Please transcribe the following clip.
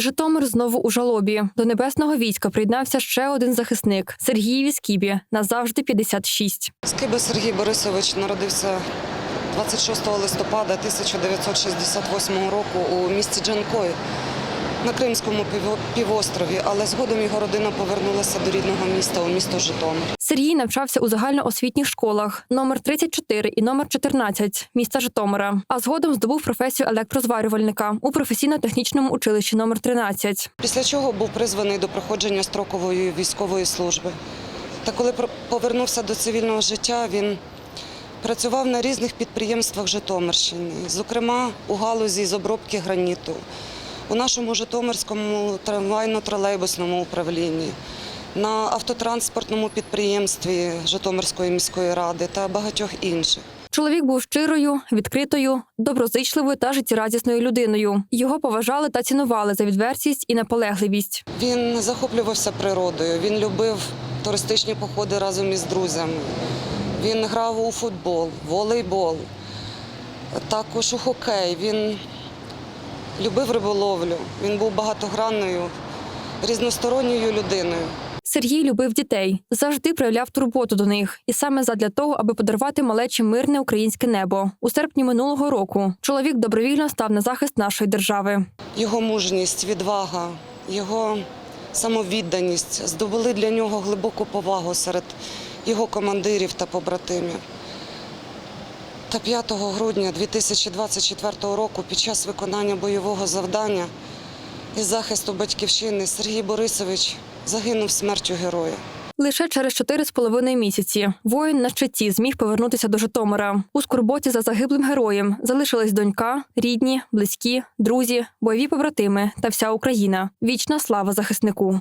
Житомир знову у жалобі. До небесного війська приєднався ще один захисник Сергій Віскібі. Назавжди 56. Скиба Сергій Борисович народився 26 листопада 1968 року у місті Джанкой на Кримському піво- півострові, але згодом його родина повернулася до рідного міста у місто Житомир. Сергій навчався у загальноосвітніх школах номер 34 і номер 14 міста Житомира. А згодом здобув професію електрозварювальника у професійно-технічному училищі номер 13. Після чого був призваний до проходження строкової військової служби. Та коли повернувся до цивільного життя, він працював на різних підприємствах Житомирщини, зокрема у галузі з обробки граніту, у нашому Житомирському трамвайно-тролейбусному управлінні, на автотранспортному підприємстві Житомирської міської ради та багатьох інших. Чоловік був щирою, відкритою, доброзичливою та життєрадісною людиною. Його поважали та цінували за відвертість і наполегливість. Він захоплювався природою, він любив туристичні походи разом із друзями. Він грав у футбол, волейбол, також у хокей. Він любив риболовлю. Він був багатогранною, різносторонньою людиною. Сергій любив дітей, завжди проявляв турботу до них, і саме задля того, аби подарувати малечі мирне українське небо. У серпні минулого року чоловік добровільно став на захист нашої держави. Його мужність, відвага, його самовідданість здобули для нього глибоку повагу серед його командирів та побратимів. Та 5 грудня 2024 року під час виконання бойового завдання із захисту батьківщини Сергій Борисович загинув смертю героя. Лише через чотири з половиною місяці воїн на щиті зміг повернутися до Житомира. У скорботі за загиблим героєм залишились донька, рідні, близькі, друзі, бойові побратими та вся Україна. Вічна слава захиснику.